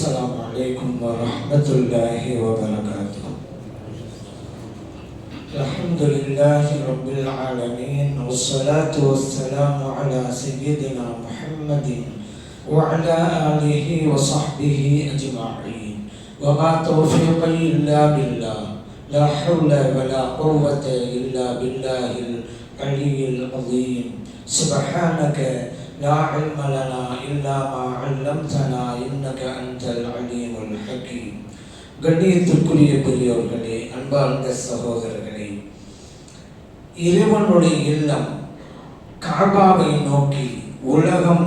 السلام عليكم ورحمة الله وبركاته. الحمد لله رب العالمين والصلاة والسلام على سيدنا محمد وعلى آله وصحبه أجمعين. وما توفيقي إلا بالله لا حول ولا قوة إلا بالله العلي العظيم. سبحانك لا علم لنا إلا ما علمتنا إنك أنت العليم الحكيم கண்ணியத்திற்குரிய பெரியவர்களே அன்பார்ந்த சகோதரர்களே இறைவனுடைய இல்லம் காபாவை நோக்கி உலகம்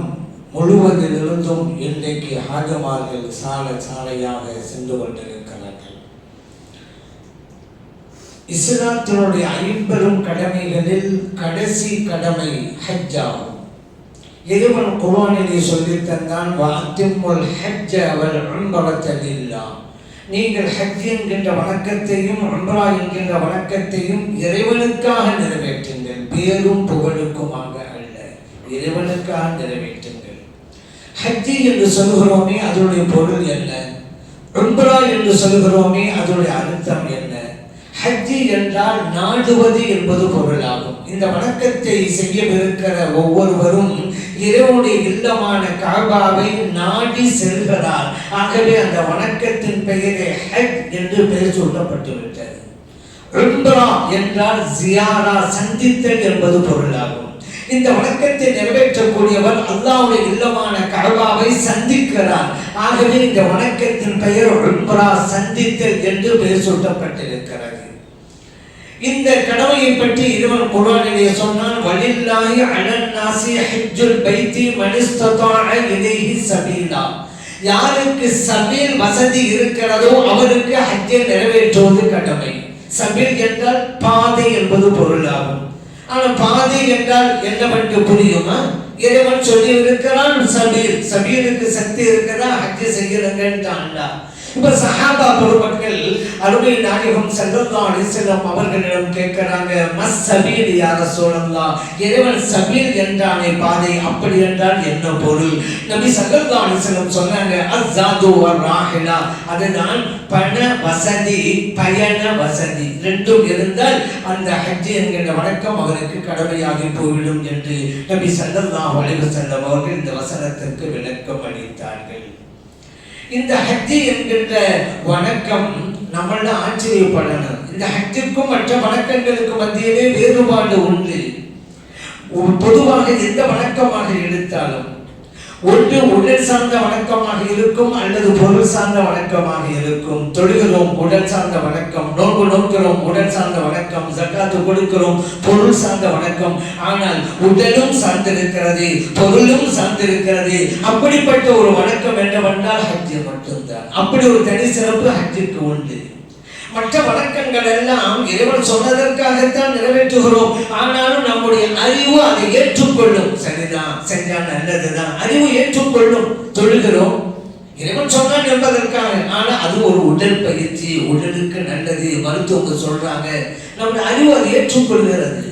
முழுவதிலிருந்தும் இன்றைக்கு ஹாஜமார்கள் சால சாலையாக சென்று கொண்டிருக்கிறார்கள் இஸ்லாத்தினுடைய ஐம்பெரும் கடமைகளில் கடைசி கடமை ஹஜ்ஜாகும் இறைவன் குரானிலே சொல்லித்தந்தான் வாத்திமுல் ஹஜ்ஜ அவள் உம்ரத லில்லாஹ் நீங்கள் ஹஜ் என்கின்ற வணக்கத்தையும் உம்ரா என்கின்ற வணக்கத்தையும் இறைவனுக்காக நிறைவேற்றுங்கள். பேரும் புகழுக்குமாக அல்ல இறைவனுக்காக நிறைவேற்றுங்கள். ஹஜ்ஜி என்று சொல்கிறோமே அதனுடைய பொருள் என்ன? உம்ரா என்று சொல்கிறோமே அதனுடைய அர்த்தம் என்ன? ஹஜ்ஜி என்றால் நாடுவது என்பது பொருளாகும். இந்த வணக்கத்தை செய்யவிருக்கிற ஒவ்வொருவரும் இறைவனுடைய இல்லமான காபாவை நாடி செல்கிறார். ஆகவே அந்த வணக்கத்தின் பெயரே ஹஜ் என்று பெயர் சொல்லப்பட்டுவிட்டது உம்ரா என்றால் ஜியாரா சந்தித்தல் என்பது பொருளாகும். இந்த வணக்கத்தை நிறைவேற்றக்கூடியவர் அல்லாவுடைய இல்லமான கஅபாவை சந்திக்கிறார். ஆகவே இந்த வணக்கத்தின் பெயர் உம்ரா சந்தித்தல் என்று பெயர் சூட்டப்பட்டிருக்கிறது. இந்த கடமையை பற்றி இறைவன் குரானிலே சொன்னான் வலில்லாஹி அலன் நாசி ஹஜ்ஜுல் பைத்தி மனிஸ்ததாஅ இலைஹி சபீலா. யாருக்கு சபீல் வசதி இருக்கிறதோ அவருக்கு ஹஜ்ஜை நிறைவேற்றுவது கடமை. சபீல் என்றால் பாதை என்பது பொருளாகும். ஆனால் பாதை என்றால் என்னவென்று புரியுமா? இறைவன் சொல்லி இருக்கிறான் சபீல் சபீலுக்கு சக்தி இருக்கிறதா? ஹஜ்ஜை செய்யறங்கன்றான்டா இப்ப சஹாபா பெருமக்கள் அருமை நாயகம் செல்லல்லா அலிசல்லம் அவர்களிடம் கேட்கிறாங்க மஸ் சபீர் யார ரசூலல்லாஹ்? இறைவன் சபீர் என்றானே பாதை அப்படி என்றால் என்ன பொருள்? நபி ஸல்லல்லாஹு அலிசல்லம் சொன்னாங்க அஸ்ஸாது ராஹிலா அதுதான் பண வசதி பயண வசதி. ரெண்டும் இருந்தால் அந்த ஹஜ் என்கிற வணக்கம் அவருக்கு கடமையாகி போய்விடும் என்று நபி ஸல்லல்லாஹு அலைஹி அவர்கள் இந்த வசனத்திற்கு விளக்கம் அளித்தார்கள். இந்த ஹஜ்ஜி என்கின்ற வணக்கம் நம்மள ஆச்சரியப்படணும் இந்த ஹஜ்ஜுக்கும் மற்ற வணக்கங்களுக்கும் மத்தியிலே வேறுபாடு உண்டு பொதுவாக எந்த வணக்கமாக எடுத்தாலும் ஒன்று உடல் சார்ந்த வணக்கமாக இருக்கும் அல்லது பொருள் சார்ந்த வணக்கமாக இருக்கும். தொழுகிறோம் உடல் சார்ந்த வணக்கம். நோன்பு நோக்கிறோம் உடல் சார்ந்த வணக்கம். ஜக்காத்து கொடுக்கிறோம் பொருள் சார்ந்த வணக்கம். ஆனால் உடலும் சார்ந்திருக்கிறது பொருளும் சார்ந்திருக்கிறது. அப்படிப்பட்ட ஒரு வணக்கம் என்னவென்றால் ஹஜ்ஜு மட்டும்தான். அப்படி ஒரு தனி சிறப்பு ஹஜ்ஜுக்கு உண்டு. மற்ற வழக்கங்கள் எல்லாம் இறைவன் சொன்னதற்காகத்தான் நிறைவேற்றுகிறோம். ஆனாலும் நம்முடைய அறிவு அதை ஏற்றுக்கொள்ளும். சரிதான் செஞ்சா நல்லதுதான். அறிவு ஏற்றுக்கொள்ளும். சொல்லுகிறோம். இறைவன் சொன்னான் என்பதற்காக. ஆனா அது ஒரு உடல் பயிற்சி உடலுக்கு நல்லது மருத்துவங்க சொல்றாங்க. நம்முடைய அறிவு அதை ஏற்றுக்கொள்கிறது.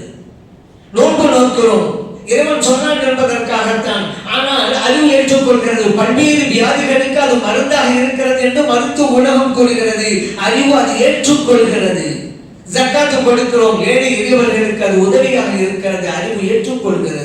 நோக்கு நோக்கிறோம். இறைவன் சொன்னான் என்பதற்காகத்தான். ஆனால் அறிவு ஏற்றுக்கொள்கிறது பல்வேறு வியாதிகளுக்கு அது மருந்தாக இருக்கிறது என்று மருத்துவ உலகம் கூறுகிறது அறிவு அது ஏற்றுக்கொள்கிறது. ஜக்காத்து கொடுக்கிறோம் ஏழை எளியவர்களுக்கு அது உதவியாக இருக்கிறது அறிவு ஏற்றுக்கொள்கிறது.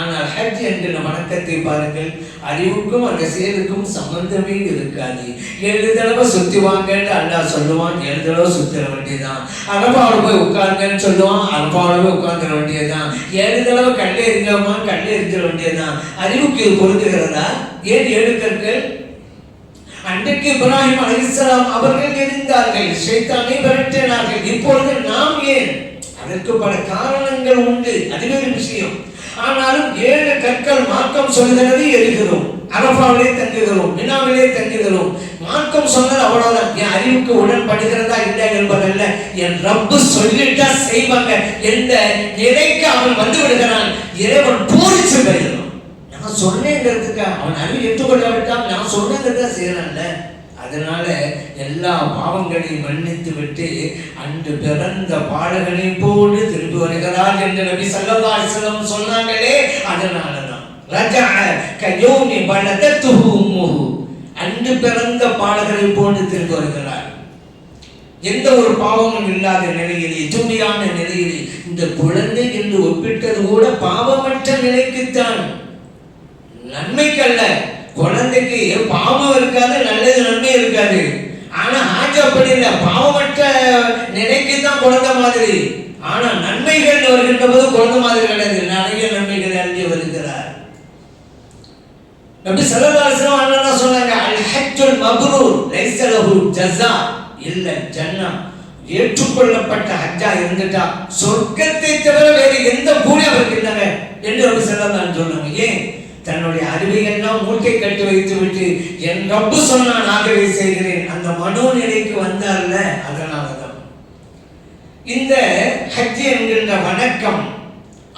ஆனால் ஹஜ் என்ற வணக்கத்தை பாருங்கள் அறிவுக்கும் அந்த செயலுக்கும் சம்பந்தமே இருக்காது. ஏழு தடவை சுத்தி வாங்கன்னு அல்லாஹ் சொல்லுவான் ஏழு தடவை சுத்திர வேண்டியதுதான். அரபாவில் போய் உட்காருங்கன்னு சொல்லுவான் அரபாவில் போய் உட்காந்துட வேண்டியதுதான். ஏழு தடவை கல்லே எரிஞ்சோமா கல்லே எரிஞ்சிட வேண்டியதுதான். அறிவுக்கு இது பொருந்துகிறதா? ஏன் ஏழு கற்கள் அன்றைக்கு இப்ராஹிம் அலிஸ்லாம் அவர்கள் எரிந்தார்கள் ஷைத்தானை விரட்டினார்கள். இப்பொழுது நாம் ஏன்? அதற்கு பல காரணங்கள் உண்டு. அது ஒரு விஷயம் ஆனாலும் ஏழு கற்கள் மார்க்கம் சொல்கிறது எரிகிறோம் அரபாவிலே தங்குகிறோம் மினாவிலே தங்குகிறோம். மார்க்கம் சொன்னது அவ்வளவுதான். என் அறிவுக்கு உடன்படுகிறதா இல்லை என்பதல்ல. என் ரப்பு சொல்லிட்டா செய்வாங்க. எந்த நிலைக்கு அவன் வந்து விடுகிறான்? இறைவன் பூரிச்சு வருகிறான் நான் சொன்னேங்கிறதுக்கு அவன் அறிவு ஏற்றுக்கொள்ளாவிட்டால் நான் சொன்னேங்கிறதா செய்யறான்ல. அதனால எல்லா பாவங்களையும் மன்னித்து விட்டு அன்று பிறந்த பாடல்களை போட்டு திரும்பி வருகிறார் என்று நபி ஸல்லல்லாஹு அலைஹி சொன்னாங்களே அதனால தான் ரஜஅ கயோமி பலதத்துஹு அன்று பிறந்த பாடல்களை போட்டு திரும்பி வருகிறார் எந்த ஒரு பாவமும் இல்லாத நிலையிலே தூய்மையான நிலையிலே இந்த குழந்தை என்று ஒப்பிட்டது கூட பாவமற்ற நிலைக்குத்தான். நன்மைக்கல்ல. குழந்தைக்கு பாவம் இருக்காது நல்லது நன்மை இருக்காது. ஆனா ஆஜ் அப்படி இல்லை. பாவமற்ற நிலைக்கு தான் குழந்தை மாதிரி. ஆனா நன்மைகள் வருகின்ற போது குழந்தை மாதிரி கிடையாது. நிறைய நன்மைகள் அறிஞ்சு வருகிறார். அப்படி செலவாசனம் அலைஹி சொன்னாங்க அல் ஹஜ்ஜுல் மப்ரூர் ஜஸா. இல்ல ஜன்னா ஏற்றுக்கொள்ளப்பட்ட ஹஜ்ஜா இருந்துட்டா சொர்க்கத்தை தவிர வேறு எந்த கூலி அவருக்கு இல்லைங்க என்று அப்படி ஸல்லல்லாஹு சொன்னாங்க. ஏன்? தன்னுடைய அறிவையெல்லாம் மூட்டை கட்டி வைத்து விட்டு என் ரப்பு சொன்னான் ஆகவே செய்கிறேன். அந்த மனோநிலைக்கு வந்தார்ல அதனால தான் இந்த ஹஜ் என்கின்ற வணக்கம்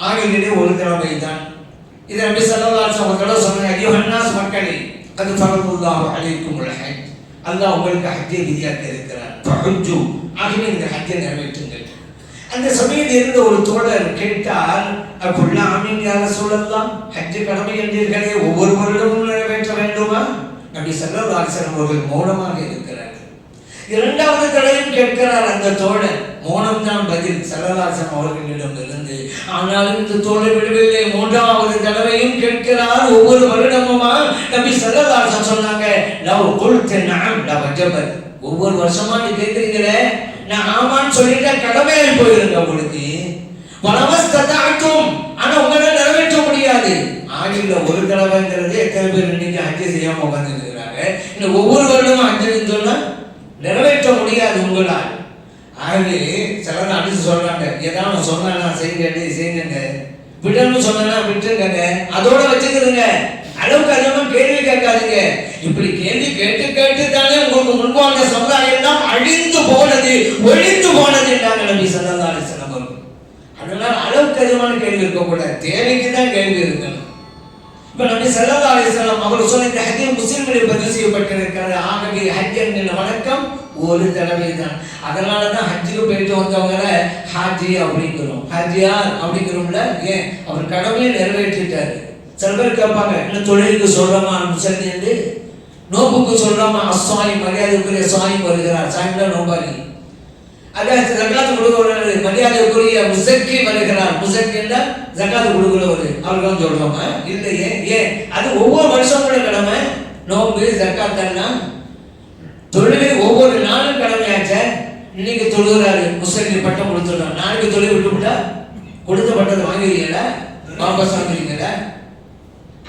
ஆகியதிலே ஒரு தடவை தான் இது நபி ஸல்லல்லாஹு அலைஹி தடவை சொன்னேன் ஐயோ ஐயோஹன்னாஸ் மக்களே கது ஃபரதுல்லாஹு உள்ள ஹஜ். அல்லாஹ் உங்களுக்கு ஹஜ்ஜை விதியாக்க இருக்கிறார் ஆகவே இந்த ஹஜ்ஜை நிறைவேற்றுங்கள். அந்த சமயத்தில் இருந்த ஒரு தோழர் கேட்டால் அக்குள்ள ஆமீன் யார சொல்லலாம் ஹஜ்ஜு கடமை என்றீர்களே ஒவ்வொரு வருடமும் நிறைவேற்ற வேண்டுமா? அப்படி ஸல்லல்லாஹு அலைஹி அவர்கள் மௌனமாக இருக்கிறார்கள். இரண்டாவது தடையும் கேட்கிறார் அந்த தோழர். மௌனம் தான் பதில். சரதாசன் அவர்களிடம் இருந்து ஆனால் இந்த தோழர் விடவில்லை. மூன்றாவது தடவையும் கேட்கிறார் ஒவ்வொரு வருடமுமா? நம்பி சரதாசன் சொன்னாங்க லவ் குல்த நஅம் லவஜபத். ஒவ்வொரு வருஷமா நீ கேட்கிறீங்களே? நான் ஆமான்னு சொல்லிட்டா கடமையாகி போயிருங்க உங்களுக்கு. பலவஸ்தாட்டும் ஆனா உங்களால நிறைவேற்ற முடியாது. ஆடியில் ஒரு தடவைங்கிறது எத்தனை பேர் இன்னைக்கு அஞ்சு செய்யாம உட்கார்ந்து இருக்கிறாங்க இந்த ஒவ்வொரு வருடமும் அஞ்சுன்னு சொன்னா நிறைவேற்ற முடியாது உங்களால். ஆகவே சிலர் அடிச்சு சொல்றாங்க ஏதாவது சொன்னா செய்யுங்க செய்யுங்க விடணும்னு சொன்னா விட்டுருங்க அதோட வச்சுக்கிறதுங்க அளவுக்கு அதிகமா கேள்வி கேட்காதீங்க. இப்படி கேள்வி கேட்டு கேட்டு தானே உங்களுக்கு முன்பாக போனது ஒழிந்து போனது என்றாங்க நபி சல்லா அலிஸ்லாம் அவர்கள் அதனால அளவுக்கு அதிகமான கேள்வி இருக்கக்கூடாது தேவைக்கு தான் கேள்வி இருக்கணும். இப்ப நபி சல்லா அலைஹி அவர் சொன்ன இந்த ஹதீஸ் முஸ்லிம்களில் பதிவு செய்யப்பட்டிருக்கிறது. ஆகவே ஹஜ் என்கிற வணக்கம் ஒரு தடவை தான். அதனால தான் ஹஜ்ஜுக்கு போயிட்டு வந்தவங்கள ஹாஜி அப்படிங்கிறோம். ஹாஜியார் அப்படிங்கிறோம்ல ஏன்? அவர் கடமையை நிறைவேற்றிட்டாரு. சில பேர் கேட்பாங்க என்ன தொழிலுக்கு சொல்றமா முசல் என்று? நோப்புக்கு சொல்றோமா அஸ்வாயி மரியாதைக்குரிய சுவாமி வருகிறார். சாயந்தரம் நோபாளி அதான் ஜக்காத்து கொடுக்கிறவர் மரியாதைக்குரிய முசக்கி வருகிறார். முசக்கின்னா ஜக்காத்து கொடுக்கிறவர். அவர்கள் சொல்றோமா. இல்லையே ஏன்? அது ஒவ்வொரு வருஷங்களோட கடமை. நோம்பு ஜக்காத்தெல்லாம் தொழிலில் ஒவ்வொரு நாளும் கடமையாச்ச. இன்னைக்கு தொழுகிறாரு முசக்கி பட்டம் கொடுத்துடுறோம் நாளைக்கு தொழில் விட்டு விட்டா கொடுத்த பட்டத்தை வாங்குவீங்களா வாபஸ் வாங்குவீங்களா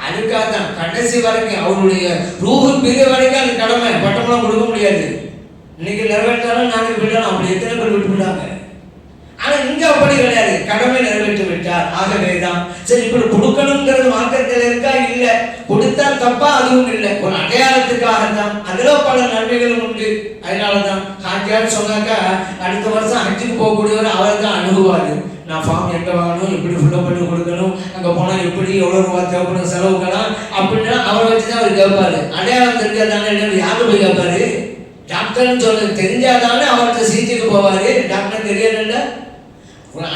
அதுக்காக தான் கடைசி வரைக்கும் அவருடைய ரூஹு பெரிய வரைக்கும் அது கடமை. பட்டம்லாம் கொடுக்க முடியாது. இன்னைக்கு நிறைவேற்றாலும் நாளைக்கு விடலாம். அப்படி எத்தனை பேர் விட்டு விட்டாங்க? ஆனால் இங்க அப்படி கிடையாது. கடமை நிறைவேற்றி விட்டார். ஆகவே தான் சரி இப்படி கொடுக்கணுங்கிறது மார்க்கத்தில் இருக்கா? இல்லை. கொடுத்தா தப்பா? அதுவும் இல்லை. ஒரு அடையாளத்துக்காக தான் அதில் பல நன்மைகளும் உண்டு. அதனால தான் ஹாஜியார் சொன்னாக்கா அடுத்த வருஷம் ஹஜ்ஜுக்கு போகக்கூடியவர் அவர் தான் அணுகுவாரு. நான் ஃபார்ம் எங்கே வாங்கணும் எப்படி ஃபில்லப் பண்ணி கொடுக்கணும் அங்கே போனால் எப்படி எவ்வளோ ரூபா தேவைப்படும் செலவுக்கலாம் அப்படின்னா அவரை வச்சு தான் அவர் கேட்பாரு. அடையாளம் தெரிஞ்சாதானே யாரும் போய் கேட்பாரு? டாக்டர்னு சொல்ல தெரிஞ்சாதானே அவர்கிட்ட சிகிச்சைக்கு போவார். டாக்டர் தெரியல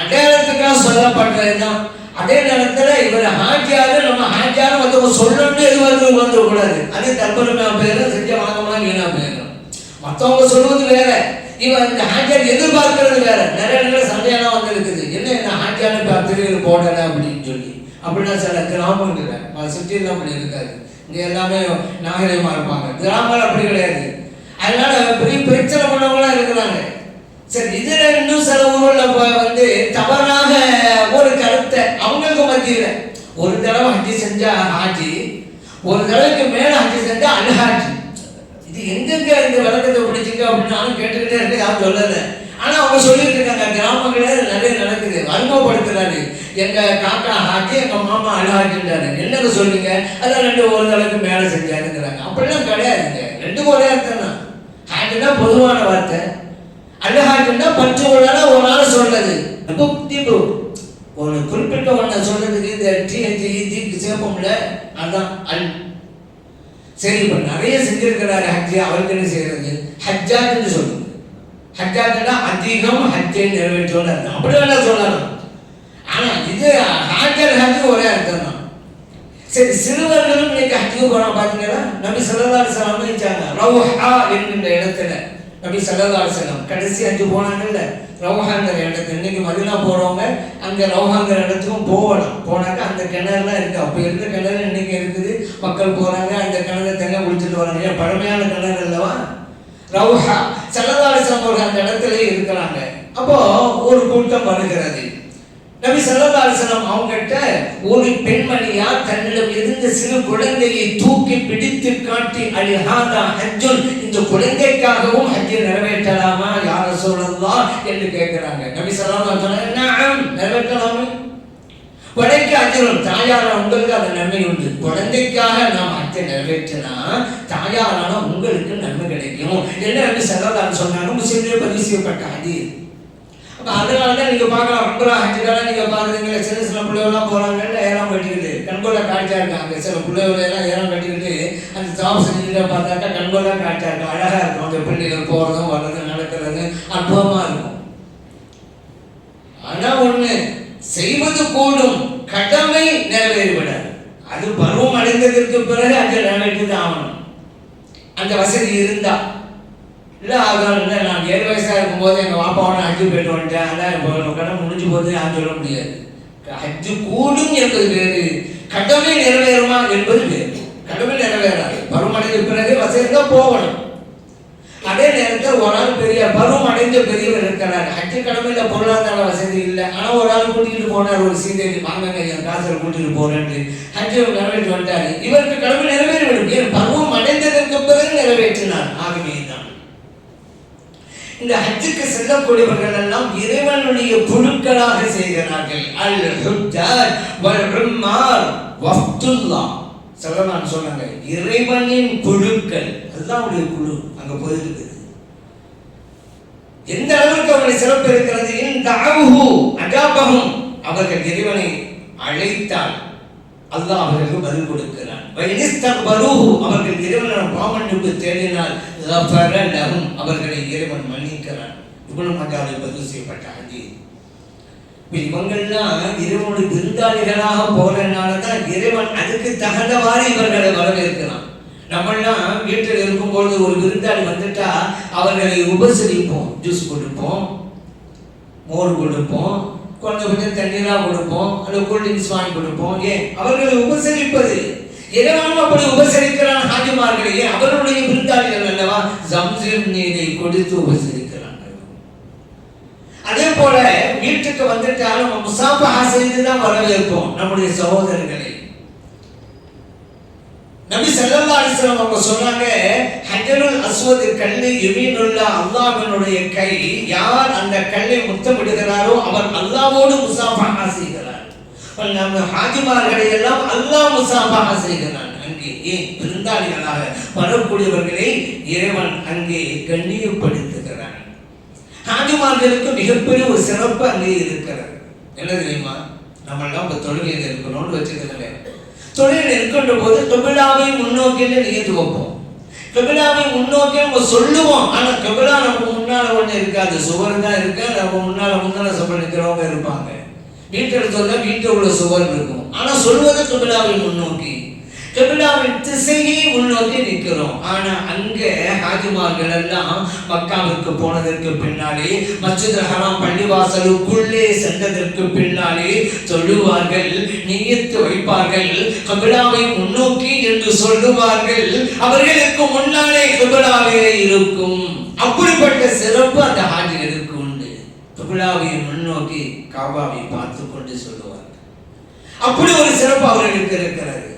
அடையாளத்துக்காக சொல்லப்படுறது தான் அதே நேரத்தில் இவர் ஹாஜியாரு நம்ம ஹாஜியாரு மற்றவங்க சொல்லணும்னு எதுவும் வந்துடக்கூடாது அதே தற்பெருமையா பேரும் செஞ்ச வாங்கலாம் வீணா போயிடும் மற்றவங்க சொல்வது வேற. இவன் இந்த ஹாஜியார் எதிர்பார்க்கறது வேற. நிறைய இடத்துல சண்டையெல்லாம் வந்து இருக்குது என்ன என்ன ஹாஜியாரு திருவிழா போடல அப்படின்னு சொல்லி. அப்படின்னா சில கிராமங்கள் சிட்டியில் அப்படி இருக்காது. இங்கே எல்லாமே நாகரிகமா இருப்பாங்க. கிராமங்கள் அப்படி கிடையாது. அதனால பெரிய பிரச்சனை பண்ணவங்களாம் இருக்கிறாங்க. சரி இதில் இன்னும் சில ஊரில் வந்து தவறாக ஒரு கருத்தை அவங்களுக்கு மத்தியில். ஒரு தடவை ஹஜ்ஜி செஞ்சா ஹாஜி ஒரு தடவைக்கு மேலே ஹஜ்ஜி செஞ்சா அல்ஹாஜி இது எங்கெங்க இந்த விளக்கத்தை பிடிச்சிங்க அப்படின்னு நானும் கேட்டுக்கிட்டே இருக்கு யாரும் சொல்லல. ஆனா அவங்க சொல்லிட்டு இருக்காங்க கிராமங்களே நிறைய நடக்குது. அறிமுகப்படுத்துறாரு. எங்க காக்கா ஆக்கி எங்க மாமா அல்ஹாஜின்றாரு என்னங்க சொல்லுங்க அதான் ரெண்டு ஒரு அளவுக்கு மேலே செஞ்சாருங்கிறாங்க. அப்படிலாம் கிடையாதுங்க. ரெண்டு ஒரே அர்த்தம் தான் பொதுவான வார்த்தை. அல்ஹாஜின்னா பற்று உள்ளன ஒரு நாள் சொல்றது. தீபு ஒரு குறிப்பிட்ட ஒன்றை சொல்றதுக்கு இந்த டிஹெச்இ தீக்கு சேர்ப்போம்ல அதான் அல். சரி இப்ப நிறைய செஞ்சிருக்கிறாரு ஹஜ்ஜி அவருக்கு என்ன செய்யறது? ஹஜ்ஜான்னு சொல்லணும் ஹஜ்ஜாத்துனா அதிகம் ஹஜ்ஜை நிறைவேற்றோன்னு அர்த்தம். அப்படி வேணா சொல்லலாம். ஆனா இது ஹாஜர் ஹஜ் ஒரே அர்த்தம் தான். சரி சிறுவர்களும் இன்னைக்கு ஹஜ்ஜுக்கு போனா பாத்தீங்கன்னா நபி ஸல்லல்லாஹு அலைஹி வஸல்லம் அமைச்சாங்க ரவுஹா என்கின்ற இடத்துல நபி ஸல்லல்லாஹு அலைஹி கடைசி ஹஜ்ஜு போனாங்கல்ல? ரவுஹாங்கிற இடத்துல. இன்னைக்கு மதினா போறவங்க அங்க ரவுஹாங்கிற இடத்துக்கும் போகலாம். போனாக்க அந்த கிணறுலாம் இருக்கு. அப்ப இருந்த கிணறு இன்னைக்கு இருக்குது? மக்கள் போறாங்க அந்த கிணறு தங்க வராங்க. ஏன் பழமையான கிணறு அல்லவா ரவுஹா செல்லதாரிசம் அவர்கள் அந்த இடத்துல இருக்கிறாங்க. அப்போ ஒரு கூட்டம் வருகிறது. நபி செல்லதாரிசனம் அவங்ககிட்ட ஒரு பெண்மணியா தன்னிடம் இருந்த சிறு குழந்தையை தூக்கி பிடித்து காட்டி அழிஹாதா ஹஜ்ஜுல் இந்த குழந்தைக்காகவும் ஹஜ்ஜை நிறைவேற்றலாமா யார சொல்லலாம் என்று கேட்கிறாங்க. நபி செல்லதாரிசனம் அலைஹி நிறைவேற்றலாமே. கொடைக்கு அஜரும் தாயார உங்களுக்கு அந்த நன்மை உண்டு. குழந்தைக்காக நாம் அத்தை நிறைவேற்றினா தாயாரான உங்களுக்கு நன்மை கிடைக்கும். என்ன நபி ஸல்லல்லாஹு சொன்னாங்க. முஸ்லிம்களே பதிவு செய்யப்பட்ட ஹதீஸ் அப்ப அதனால தான் நீங்கள் பார்க்கலாம். அம்பரா ஹஜ்ஜில நீங்க பாக்குறீங்க சின்ன சின்ன பிள்ளைகள்லாம் போகிறாங்கன்னு ஏறாம கட்டிக்கிட்டு கண்கொள்ள காட்சியாக இருக்காங்க. சில பிள்ளைகளெல்லாம் ஏறாம கட்டிக்கிட்டு அந்த ஜாப் செஞ்சுட்டு பார்த்தாக்கா கண்கொள்ளா காட்சியாக இருக்கும். அழகா இருக்கும். அந்த பிள்ளைகள் போறதும் வர்றதும் நடக்கிறது அற்புதமாக இருக்கும். ஆனால் ஒண்ணு செய்வது கூடும். கடமை நிறைவேறிவிடாது. அது பருவம் அடைந்ததற்கு பிறகு அதை நிறைவேற்றி ஆகணும். அந்த வசதி இருந்தா. இல்லை அதான் இல்லை நான் ஏழு வயசாக இருக்கும்போது எங்கள் பாப்பாவோட ஹஜ்ஜு போயிட்டு வந்துட்டேன். அதான் இப்போ கடன் முடிஞ்சு போது நான் சொல்ல முடியாது. ஹஜ்ஜு கூடும் என்பது வேறு. கடமை நிறைவேறுமா என்பது வேறு. கடமை நிறைவேறாது. பருவம் அடைந்த பிறகு வசதி தான் போகணும். அதே நேரத்தில் ஒரு ஆள் பெரிய பருவம் அடைந்த பெரியவர் இருக்கிறார் ஹஜ்ஜு கடமையில் பொருளாதார வசதி இல்லை. ஆனா ஒரு ஆள் கூட்டிட்டு போனார் ஒரு சீதையை வாங்க என் காசில் கூட்டிட்டு போறேன்னு ஹஜ்ஜு நிறைவேற்றி வந்தார் இவருக்கு கடமை நிறைவேறிவிடும். ஏன்? பருவம் அடைந்ததற்கு பிறகு நிறைவேற்றினார். ஆகவே தான் இந்த ஹஜ்ஜுக்கு செல்லக்கூடியவர்கள் எல்லாம் இறைவனுடைய புழுக்களாக செய்கிறார்கள். அல் ஹுஜ்ஜாஜ் வல் உம்மார் வஃப்துல்லாஹ் சொல்லலாம் சொன்னாங்க. இறைவனின் குழுக்கள் அல்லாஹ்வுடைய குழு. அங்க போயிருக்குது. எந்த அளவுக்கு அவருடைய சிறப்பு இருக்கிறது இந்த அவுஹு அஜாபகம் அவர்கள் இறைவனை அழைத்தால் அல்லாஹ் அவர்களுக்கு பதில் கொடுக்கிறான். அவர்கள் இறைவனிடம் பாமன்னிப்பு தேடினால் அவர்களை இறைவன் மன்னிக்கிறான். இவ்வளவு மஜாவில் பதிவு செய்யப்பட்ட ஹதீஸ் இவங்கள்லாம் இறைவனுடைய விருந்தாளிகளாக போறதுனால தான் இறைவன் அதுக்கு தகுந்தவாறு இவர்களை வரவேற்கிறான். நம்மளாம் வீட்டில் இருக்கும்பொழுது ஒரு விருந்தாளி வந்துட்டா அவர்களை உபசரிப்போம். ஜூஸ் கொடுப்போம். மோர் கொடுப்போம். கொஞ்சம் கொஞ்சம் தண்ணீராக கொடுப்போம். அல்லது கூல்ட்ரிங்க்ஸ் வாங்கி கொடுப்போம். ஏன்? அவர்களை உபசரிப்பது. எதனாலும் அப்படி உபசரிக்கிறான் ஹாஜிமார்களே. அவர்களுடைய அவருடைய விருந்தாளிகள் அல்லவா? ஜம்சிம் நீரை கொடுத்து உபசரிக்கிறாங்க அதே போல வீட்டுக்கு வந்துட்டாலும் முசாபா செய்து தான் வரவேற்போம். நம்முடைய சகோதரர்களை. நபி ஸல்லல்லாஹு அலிஸ்லாம் அவங்க சொன்னாங்க ஹஜருல் அஸ்வது கல்லு யமீனுள்ள அல்லாஹினுடைய கை யார் அந்த கல்லை முத்தமிடுகிறாரோ அவர் அல்லாவோடு முசாபஹா செய்கிறார். நம்ம ஹாஜிமார்களை எல்லாம் அல்லாஹ் முசாபஹா செய்கிறான். அங்கே ஏன்? விருந்தாளிகளாக வரக்கூடியவர்களை இறைவன் அங்கே கண்ணியப்படுத்துகிறான். ஹாஜிமார்களுக்கு மிகப்பெரிய ஒரு சிறப்பு அங்கே இருக்கிறது. என்ன தெரியுமா? நம்ம இப்போ தொழுகையில் இருக்கணும்னு வச்சுக்கிறேன் தொழில் இருக்கின்ற போது கபிலாவை முன்னோக்கின்னு நியத்து வைப்போம் கபிலாவை முன்னோக்கி நம்ம சொல்லுவோம். ஆனா கபிலா நம்ம முன்னால ஒண்ணு இருக்காது. சுவர் தான் இருக்கு. நம்ம முன்னால முன்னால சுவர் நிற்கிறவங்க இருப்பாங்க. வீட்டில் சொல்ல வீட்டில் உள்ள சுவர் இருக்கும். ஆனா சொல்வது கபிலாவை முன்னோக்கி. கபிலாவின் திசையை முன்னோக்கி நிற்கிறோம். ஆனா அங்க ஹாஜிமார்கள் எல்லாம் மக்காவிற்கு போனதற்கு பின்னாலே மஸ்ஜித் ஹராம் பள்ளிவாசலுக்குள்ளே சென்றதற்கு பின்னாலே சொல்லுவார்கள் நியத்து வைப்பார்கள் கபிலாவை முன்னோக்கி என்று சொல்லுவார்கள் அவர்களுக்கு முன்னாலே கபிலாவே இருக்கும். அப்படிப்பட்ட சிறப்பு அந்த ஹாஜிகளுக்கு உண்டு. கபிலாவை முன்னோக்கி காபாவை பார்த்து கொண்டு சொல்லுவார்கள். அப்படி ஒரு சிறப்பு அவர்களுக்கு இருக்கிறது.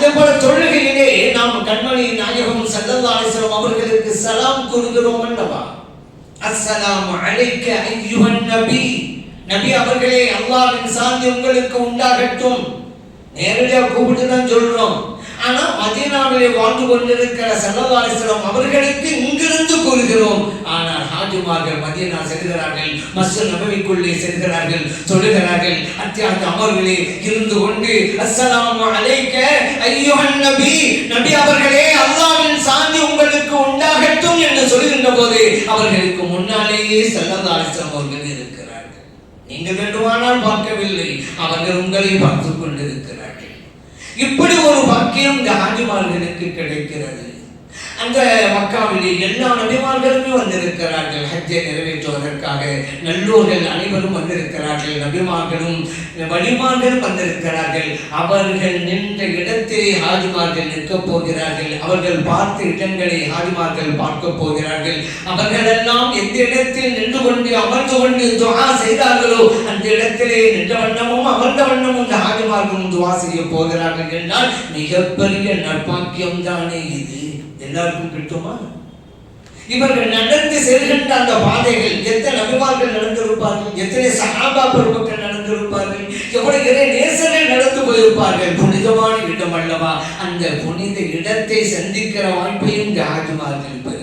அதே போல தொழுகையிலே நாம் கண்மணி நாயகம் ஸல்லல்லாஹு அவர்களுக்கு சலாம் கூறுகிறோம் அல்லவா? அஸ்ஸலாம் அலைக்க ஐயுவன் நபி. நபி அவர்களே அல்லாஹ்வின் சாந்தி உங்களுக்கு உண்டாகட்டும். நேரடியாக கூப்பிட்டு தான் சொல்றோம். ஆனா மதீனாவிலே வாழ்ந்து கொண்டிருக்கிற ஸல்லல்லாஹு அவர்களுக்கு இங்கிருந்து கூறுகிறோம். ஆனால் ஹாஜிமார்கள் மதீனா செல்கிறார்கள் மஸ்ஜித் நபவிக்குள்ளே செல்கிறார்கள் சொல்லுகிறார்கள் அத்தியாத்த அமர்விலே இருந்து கொண்டு அஸ்ஸலாம் அலைக்க ஐயுஹன் நபி நபி அவர்களே அல்லாவின் சாந்தி உங்களுக்கு உண்டாகட்டும் என்று சொல்லுகின்ற போது அவர்களுக்கு முன்னாலேயே ஸல்லல்லாஹு அவர்கள் இருக்கிறார்கள். நீங்கள் வேண்டுமானால் பார்க்கவில்லை அவர்கள் உங்களை பார்த்துக் கொண்டிருக்கிறார்கள். இப்படி ஒரு பாக்கியம் இந்த கிடைக்கிறது. அந்த மக்காவிலே எல்லா நபிமார்களுமே வந்திருக்கிறார்கள். ஹஜ்ஜை நிறைவேற்றுவதற்காக நல்லோர்கள் அனைவரும் வந்திருக்கிறார்கள். நபிமார்களும் வழிமார்களும் வந்திருக்கிறார்கள். அவர்கள் நின்ற இடத்திலே ஹாஜிமார்கள் நிற்கப் போகிறார்கள். அவர்கள் பார்த்த இடங்களை ஹாஜிமார்கள் பார்க்க போகிறார்கள். அவர்களெல்லாம் எந்த இடத்தில் நின்று கொண்டு அமர்ந்து கொண்டு துவா செய்தார்களோ அந்த இடத்திலே நின்ற வண்ணமும் அமர்ந்த வண்ணமும் இந்த ஹாஜிமார்களும் துவா செய்ய போகிறார்கள் என்றால் மிகப்பெரிய நட்பாக்கியம் தானே இது. எல்லாருக்கும் கிட்டுமா இவர்கள் நடந்து செல்கின்ற அந்த பாதைகள் எத்தனை நபிமார்கள் நடந்திருப்பார்கள் எத்தனை சகாபா பெருமக்கள் நடந்திருப்பார்கள் எவ்வளவு இறை நேசர்கள் நடந்து போயிருப்பார்கள். புனிதமான இடம் அல்லவா அந்த புனித இடத்தை சந்திக்கிற வாய்ப்பையும் ஜாஜிமார்கள் ஆஜிமார்கள்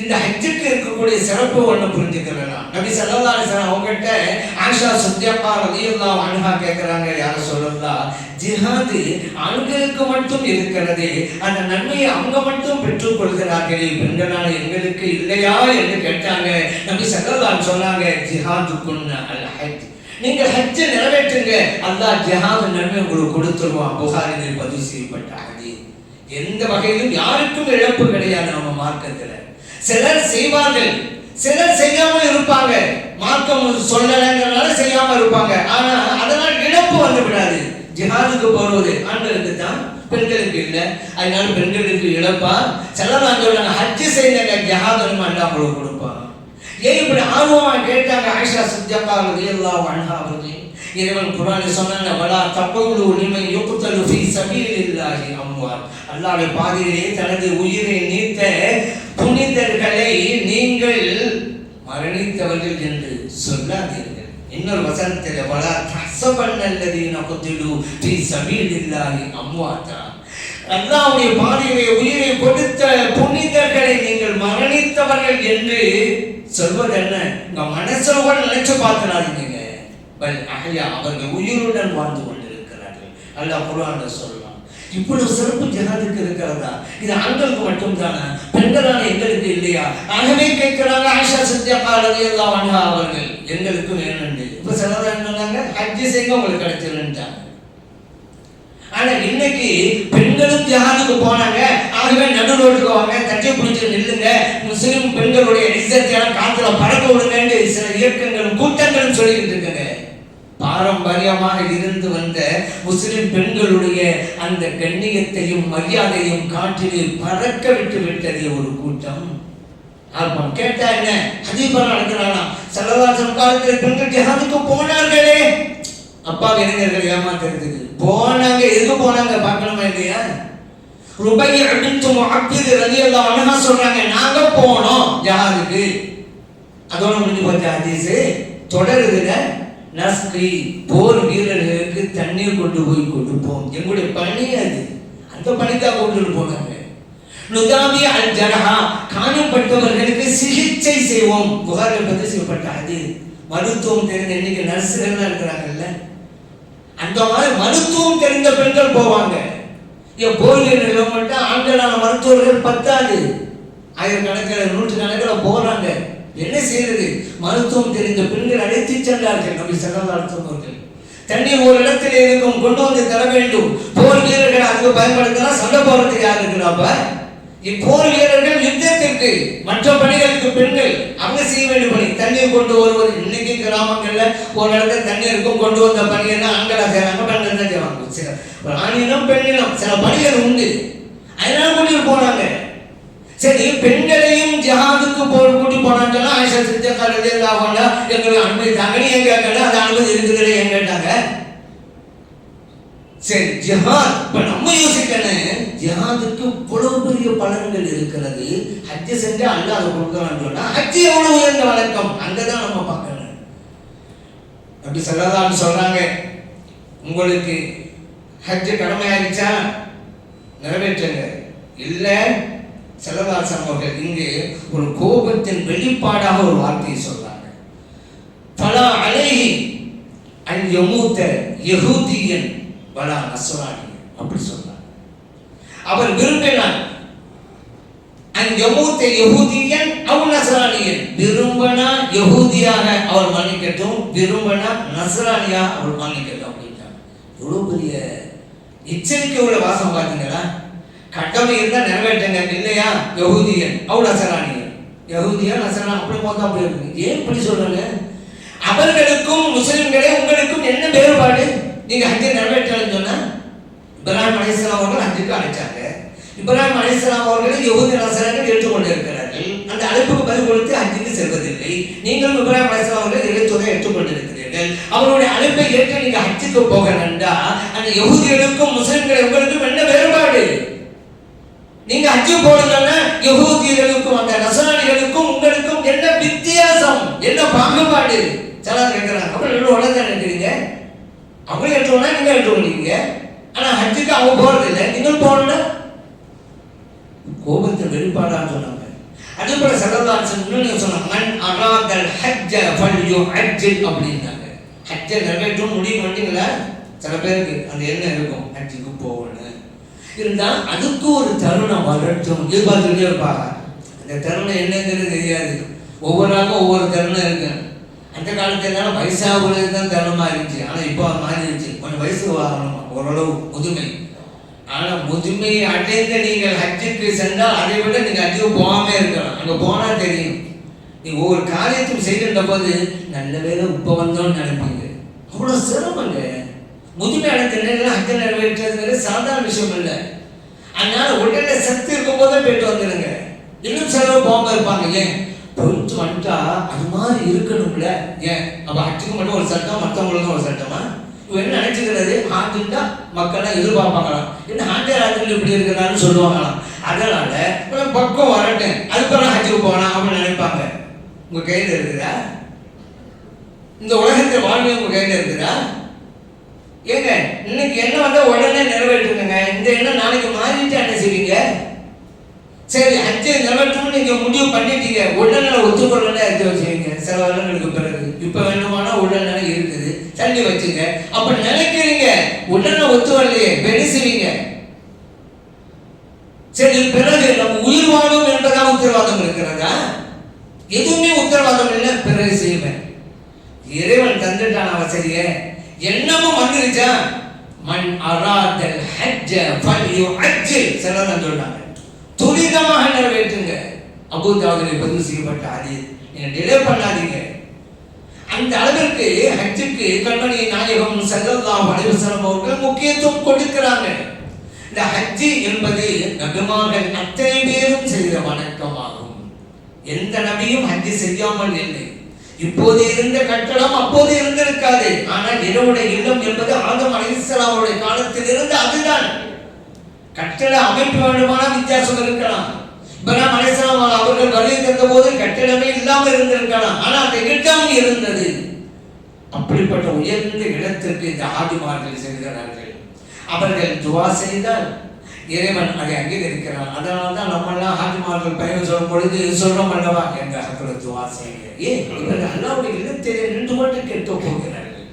இந்த ஹஜ்ஜுக்கு இருக்கக்கூடிய சிறப்பு ஒண்ணு புரிஞ்சுக்கிறலாம் நபி சல்லா அலிஸ்லாம் அவங்ககிட்ட ஆஷா சத்யப்பா ரதியுல்லா அன்ஹா கேட்குறாங்க யார சொல்லலாம் ஜிஹாது ஆண்களுக்கு மட்டும் இருக்கிறது அந்த நன்மையை அவங்க மட்டும் பெற்றுக் கொள்கிறார்களே பெண்களான எங்களுக்கு இல்லையா? என்று கேட்டாங்க. நபி சல்லல்லாஹு சொன்னாங்க ஜிஹாதுக்குன்னு அல் ஹஜ் நீங்கள் ஹஜ்ஜை நிறைவேற்றுங்க. அல்லா ஜிஹாது நன்மை உங்களுக்கு கொடுத்துருவான். புகாரில் பதிவு செய்யப்பட்ட ஹதீஸ். எந்த வகையிலும் யாருக்கும் இழப்பு கிடையாது நம்ம மார்க்கத்துல. சிலர் செய்வார்கள். சிலர் செய்யாம இருப்பாங்க. மார்க்கம் சொல்லலைங்கிறனால செய்யாம இருப்பாங்க. ஆனா அதனால் இழப்பு வந்து விடாது. ஜிஹாதுக்கு போறது ஆண்களுக்கு தான் பெண்களுக்கு இல்லை. அதனால பெண்களுக்கு இழப்பா? சிலர் சொல்றாங்க ஹஜ்ஜு செய்யுங்க ஜிஹாது அண்டா கொடுப்பாங்க ஏன் இப்படி ஆர்வமா கேட்டாங்க ஆயிஷா சுஜப்பா அவர்கள் எல்லா அன்ஹா அவர்களையும் இறைவன் குர்ஆனில் சொன்னாங்க வலா தகவுலு லிமன் யுக்தலு ஃபீ சபீலில்லாஹி அம்வாத் அல்லாஹ்வுடைய பாதையிலே தனது உயிரை நீத்த புனிதர்களை நீங்கள் மரணித்தவர்கள் என்று சொல்லாதீர்கள். இன்னொரு வசனத்தில் வலா தஹ்சபன்னல்லதீன குத்திலு ஃபீ சபீலில்லாஹி அம்வாத்தா அல்லாவுடைய பாதையிலே உயிரை கொடுத்த புனிதர்களை நீங்கள் மரணித்தவர்கள் என்று சொல்வது என்ன உங்க மனசுல கூட நினைச்சு பார்க்கிறாதீங்க பல் அகையா அவர்கள் உயிருடன் வாழ்ந்து கொண்டிருக்கிறார்கள். அல்லா குர்ஆன்ல சொல்லலாம் இவ்வளவு சிறப்பு ஜனத்துக்கு இருக்கிறதா? இது ஆண்களுக்கு மட்டும் தானே பெண்களான எங்களுக்கு இல்லையா? ஆகவே கேட்கிறாங்க ஆஷா சத்யகா ரலியல்லாஹு எல்லாம் அவர்கள். எங்களுக்கு வேணும்னு இப்ப சிலர் என்னன்னாங்க ஹஜ்ஜி செய்ய உங்களுக்கு கிடைச்சிருன்ட்டாங்க. ஆனா இன்னைக்கு பெண்களும் தியாகத்துக்கு போனாங்க. ஆகவே நடு ரோட்டுக்கு வாங்க தட்டி பிடிச்சி நில்லுங்க. முஸ்லிம் பெண்களுடைய இஸ்ஸத்தை காத்துல பறக்க விடுங்கன்னு சில இயக்கங்களும் கூட்டங்களும் சொல்லிக்கிட்டு இருக்காங்க. பாரம்பரியமாக இருந்து வந்த முஸ்லிம் பெண்களுடைய அந்த கண்ணியத்தையும் மரியாதையும் காற்றிலே பறக்க விட்டு விட்டதே ஒரு கூட்டம். ஆர்ப்பம் கேட்டா என்ன? ஹதீபர் நடக்கிறானா செலவாசம் காலத்தில் பெண்கள் ஜஹாதுக்கு போனார்களே. அப்பா இளைஞர்கள் ஏமாத்துறதுக்கு? போனாங்க. எது போனாங்க? பார்க்கணுமா இல்லையா? ருபை அடித்து முஅப்பிது எல்லாம் அன்ஹா சொல்றாங்க நாங்க போனோம் யாருக்கு அதோட முடிஞ்சு போச்சு ஹதீஸ். தொடருதுல நஸ்கி போர் வீரர்களுக்கு தண்ணீர் கொண்டு போய் கொடுப்போம். எங்களுடைய பணி அது. அந்த பணிக்காக கொண்டு போனாங்க. நுதாபி அல் ஜனஹா காணப்பட்டவர்களுக்கு சிகிச்சை செய்வோம். புகாரில் பதிவு செய்யப்பட்ட அது. மருத்துவம் தெரிந்த இன்னைக்கு நர்ஸுகள்லாம் இருக்கிறாங்கல்ல. அந்த மாதிரி மருத்துவம் தெரிந்த பெண்கள் போவாங்க. ஏன் போர்வீரர்கள் மட்டும் ஆண்களான மருத்துவர்கள் பத்தாது. ஆயிரக்கணக்கில் நூற்றுக்கணக்கில் போறாங்க. என்ன செய்யறது மருத்துவம் தெரிந்த பெண்கள் அழைத்து சென்றார்கள் நம்பி சல்லல்லாஹு அவர்கள். தண்ணீர் ஒரு இடத்தில் இருக்கும் கொண்டு வந்து தர வேண்டும். போர் வீரர்கள் அதுக்கு பயன்படுத்தினா சண்டை போறதுக்கு யார் இருக்கிறாப்ப இப்போர் வீரர்கள் யுத்தத்திற்கு. மற்ற பணிகளுக்கு பெண்கள் அவங்க செய்ய வேண்டிய பணி. தண்ணீர் கொண்டு வருவது இன்னைக்கு கிராமங்கள்ல ஒரு இடத்துல தண்ணீருக்கும் கொண்டு வந்த பணி என்ன? ஆண்களா செய்யறாங்க பெண்கள் தான் செய்வாங்க. சில ஆணினம் பெண்ணினம் சில பணிகள் உண்டு. அதனால கூட்டிட்டு போனாங்க. சரி பெண்களையும் ஜஹாதுக்கு போ கூட்டி போனான்னு சொன்னா ஆயிஷா சித்த கருது இல்லாமல எங்களுக்கு அனுமதி தாங்கன்னு ஏன் கேட்கல? அது அனுமதி இருக்குதுல ஏன் கேட்டாங்க? சரி ஜஹாத் இப்ப நம்ம யோசிக்கணும். ஜஹாதுக்கு இவ்வளவு பெரிய பலன்கள் இருக்கிறது. ஹஜ்ஜு செஞ்சா அல்லாஹ் அதை கொடுக்கலாம்னு சொன்னா ஹஜ்ஜு எவ்வளவு உயர்ந்த வழக்கம்? அங்கதான் நம்ம பார்க்கணும். அப்படி சொல்லலாம்னு சொல்றாங்க. உங்களுக்கு ஹஜ்ஜு கடமையாகிச்சா நிறைவேற்றுங்க. இல்லை செலவாசம் அவர்கள் இங்கு ஒரு கோபத்தின் வெளிப்பாடாக ஒரு வார்த்தையை சொல்றாங்க பலா அலைஹி அன் யமூத்த யஹூதியன் பலா நஸ்ரானி அப்படி சொல்றாங்க அவர் விரும்பினார் அன் யமூத்த யகூதியன் அவ் நஸ்ரானியன் விரும்பனா யஹூதியாக அவர் மன்னிக்கட்டும் விரும்பனா நஸ்ரானியா அவர் மன்னிக்கட்டும் அப்படின்ட்டார் இவ்வளோ பெரிய எச்சரிக்கை உள்ள வாசம் பார்த்தீங்களா? கடமை இருந்தால் நிறைவேற்றுங்க. இல்லையா யகுதியன். அவள் அசரானியன் யகுதியன் அசரான் அப்படி பார்த்தா அப்படி இருக்கு ஏன் இப்படி சொல்றாங்க? அவர்களுக்கும் முஸ்லிம்களே உங்களுக்கும் என்ன வேறுபாடு? நீங்க ஹஜ்ஜை நிறைவேற்றலன்னு சொன்னா இப்ராஹிம் அலிஸ்லாம் அவர்கள் ஹஜ்ஜுக்கு அழைச்சாங்க. இப்ராஹிம் அலிஸ்லாம் அவர்களை யகுதி நசரங்கள் ஏற்றுக்கொண்டு இருக்கிறார்கள் அந்த அழைப்புக்கு பதில் கொடுத்து ஹஜ்ஜுக்கு செல்வதில்லை. நீங்களும் இப்ராஹிம் அலிஸ்லாம் அவர்கள் இறைத்துறை ஏற்றுக்கொண்டிருக்கிறீர்கள். அவருடைய அழைப்பை ஏற்று நீங்க ஹஜ்ஜுக்கு போகணும்டா. அந்த யகுதிகளுக்கும் முஸ்லிம்களை உங்களுக்கும் என்ன வேறுபாடு? நீங்க அஞ்சு போடுங்கன்னா யகூதியர்களுக்கும் அந்த நசானிகளுக்கும் உங்களுக்கும் என்ன வித்தியாசம்? என்ன பாகுபாடு? சிலர் கேட்கிறாங்க அப்புறம் ரெண்டு உடனே நினைக்கிறீங்க அவங்களும் ஏற்றுவோம்னா நீங்க ஏற்றுக்கொள்றீங்க ஆனா ஹஜ்ஜுக்கு அவங்க போறது இல்லை. நீங்கள் போகணும்னா கோபத்தை வெளிப்பாடான்னு சொன்னாங்க. அதே போல சரதாசன் இன்னொன்னு சொன்னாங்க. மண் அராதல் ஹஜ்ஜ ஃபல்யு ஹஜ்ஜில் அப்படின்னாங்க. ஹஜ்ஜை நிறைவேற்றும் முடிவு பண்ணிங்களா சில பேருக்கு அந்த எண்ணம் இருக்கும். ஹஜ்ஜுக்கு போகணும். இருந்தால் அதுக்கு ஒரு தருணம் வரட்டும் எதிர்பார்த்துக்கிட்டே இருப்பாங்க அந்த தருணம் என்னங்கிறது தெரியாது. ஒவ்வொரு நாளும் ஒவ்வொரு தருணம் இருக்கு. அந்த காலத்துல வயசாகுறது தான் தருணமாக இருந்துச்சு. ஆனால் இப்போ மாறிடுச்சு. கொஞ்சம் வயசு ஆகணும் ஓரளவு முதுமை. ஆனால் முதுமையை அடைந்து நீங்கள் ஹஜ்ஜுக்கு சென்றால் அதை விட நீங்கள் ஹஜ்ஜுக்கு போகாமல் இருக்கலாம். அங்கே போனா தெரியும். நீ ஒவ்வொரு காரியத்தையும் செய்கின்ற போது நல்ல வேலை இப்போ வந்தோம்னு நினைப்பீங்க. அவ்வளோ சிரமங்க. முதுமை அடைந்த நிலையில ஹஜ்ஜை நிறைவேற்றுறதுங்கிறது சாதாரண விஷயம் இல்லை. அதனால உடனே சக்தி இருக்கும் போதே போயிட்டு வந்துடுங்க. இன்னும் செலவு போகாம இருப்பாங்க. ஏன்? போயிட்டு வந்துட்டா அது மாதிரி இருக்கணும்ல. ஏன்? அப்ப அச்சுக்கு மட்டும் ஒரு சட்டம் மற்றவங்களுக்கும் ஒரு சட்டமா? இவன் என்ன நினைச்சுக்கிறது? ஆண்டுட்டா மக்கள்லாம் எதிர்பார்ப்பாங்களாம். என்ன ஆண்டே ஹாஜில் இப்படி இருக்கிறான்னு சொல்லுவாங்களாம். அதனால பக்கம் வரட்டேன். அதுக்கப்புறம் ஹஜ்ஜுக்கு போகலாம் அப்படின்னு நினைப்பாங்க. உங்க கையில் இருக்குதா? இந்த உலகத்தில் வாழ்வு உங்க கையில் இருக்குதா? ஏங்க இன்னைக்கு என்ன வந்தா உடனே நிறைவேற்றுங்க இந்த எண்ணம் நாளைக்கு மாறிட்டு என்ன செய்வீங்க? சரி அஞ்சு நிறைவேற்றணும்னு நீங்க முடிவு பண்ணிட்டீங்க. உடல்நிலை ஒத்துக்கொள்ளல எடுத்து வச்சுக்கீங்க. சில வருடங்களுக்கு பிறகு. இப்ப வேண்டுமானா உடல்நிலை இருக்குது. தள்ளி வச்சுங்க. அப்ப நினைக்கிறீங்க உடனே ஒத்துவரலையே பெருசுவீங்க சரி பிறகு நம்ம உயிர் வாழும் என்பதா உத்தரவாதம் இருக்கிறதா? எதுவுமே உத்தரவாதம் இல்லை. பிறகு செய்வேன். இறைவன் தந்துட்டான் வசதியை எண்ணமும் வந்துருச்சா மண் அராதல் ஹஜ்ஜ ஃபல்யு அஜ்ஜில் சிலர் சொல்றாங்க. துரிதமாக நிறைவேற்றுங்க. அபூதாவில் பதிவு செய்யப்பட்ட அது நீங்க டிலே பண்ணாதீங்க. அந்த அளவிற்கு ஹஜ்ஜுக்கு கண்மணி நாயகம் ஸல்லல்லாஹு அலைஹி அவர்கள் முக்கியத்துவம் கொடுக்கிறாங்க. இந்த ஹஜ்ஜி என்பது நபிமார்கள் அத்தனை பேரும் செய்த வணக்கமாகும். எந்த நபியும் ஹஜ்ஜி செய்யாமல் இல்லை. இப்போது இருந்த கட்டடம் அப்போது இருந்திருக்காது. ஆனால் இரவுடைய இல்லம் என்பது ஆதம் அலைஹிஸ்ஸலாமுடைய காலத்தில் இருந்து அதுதான். கட்டட அமைப்பு வேண்டுமான வித்தியாசம் இருக்கலாம். இப்ராஹிம் அலிஸ்லாம் அவர்கள் வருகை தந்த போது கட்டிடமே இல்லாமல் இருந்திருக்கலாம். ஆனால் அந்த இடம் இருந்தது. அப்படிப்பட்ட உயர்ந்த இடத்திற்கு இந்த ஆதிமார்கள் செல்கிறார்கள். அவர்கள் துவா செய்தால் இறைவன் அதை அங்கீகரிக்கிறான். அதனால தான் நம்மெல்லாம் ஹாஜிமார்கள் பயணம் சொல்லும் பொழுது சொல்றோம் அல்லவா? எங்க அக்கள் துவா ஏன் இவர்கள் அல்லாவுடைய இல்லத்திலே நின்று கொண்டு கேட்க போகிறார்கள்.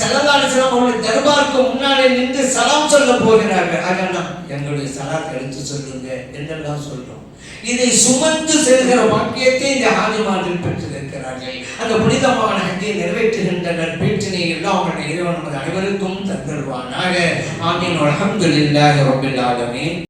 செல்லதாலிசனம் அவருடைய தர்பாருக்கு முன்னாலே நின்று சலாம் சொல்ல போகிறார்கள். அதெல்லாம் எங்களுடைய சலாத் எடுத்து சொல்லுங்க என்னெல்லாம் சொல்றோம். இதை சுமந்து செல்கிற வாக்கியத்தை இந்த ஹாஜிமார்கள் பெற்றிருக்கிறார்கள். அந்த புனிதமான ஹஜ்ஜை நிறைவேற்றுகின்ற பேச்சினை எல்லாம் அவருடைய இறைவன் நமது அனைவருக்கும் தந்தருவானாக. ஆமீன். அல்ஹம்துலில்லாஹி ரப்பில் ஆலமீன்.